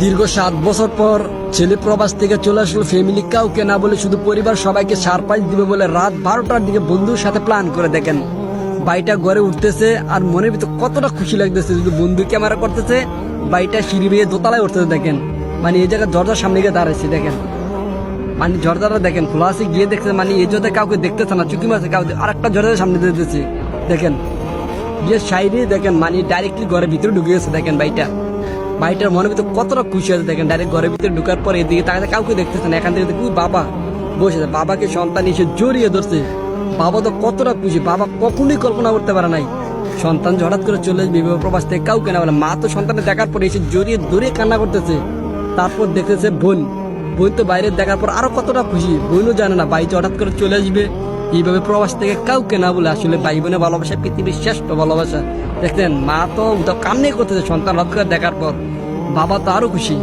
দীর্ঘ সাত বছর পর ছেলে প্রবাস থেকে চলে আসলো ফ্যামিলি কাউকে না বলে শুধু পরিবার সবাইকে সারপ্রাইজ দিবে বলে রাত বারোটার দিকে বন্ধুর সাথে প্ল্যান করে দেখেন। বাইটা ঘরে উঠতেছে আর মনের ভিতর কতটা খুশি লাগতেছে যদি বন্ধু ক্যামেরা করতেছে বাইটা সিঁড়ি বেয়ে দোতলায় উঠতেছে দেখেন। মানে এই জায়গায় দরজার সামনে গিয়ে দাঁড়াইছে দেখেন। মানে ঝর্দাটা দেখেন, খোলা আছে, গিয়ে দেখছে মানে এই জোতে কাউকে দেখতেছে না, চুকি মারছে কাউকে আর একটা ঝর্দার সামনে দিতেছে। দেখেন, গিয়ে সাইডে দেখেন মানে ডাইরেক্টলি ঘরের ভিতরে ঢুকে গেছে দেখেন বাইটা বাইটার মনের ভিতরে কতটা খুশি আছে দেখেন ডাইরেক্ট ঘরের ভিতরে ঢুকার পরে এদিকে তাকাতে কাউকে দেখতেছে না, এখান থেকে বাবা, বসে বাবাকে সন্তান এসে জড়িয়ে ধরছে। বাবা তো কতটা খুশি, বাবা কখনোই কল্পনা করতে পারে নাই। সন্তান হঠাৎ করে চলে আসবে বিবাহ প্রবাস থেকে কাউকে না। বলে মা তো সন্তানের দেখার পরে এসে জড়িয়ে ধরে কান্না করতেছে। তারপর দেখতেছে বোন। বোন তো বাইরে দেখার পর আরও কতটা খুশি, বোনও জানে না যে হঠাৎ করে চলে আসবে। এইভাবে প্রবাস থেকে কাউকে না বলে আসলে ভাই বোনের ভালোবাসা, পৃথিবীর শ্রেষ্ঠ ভালোবাসা। দেখলেন, মা তো কান্নাই করতেছে সন্তান করে দেখার পর। বাবা তো আরও খুশি।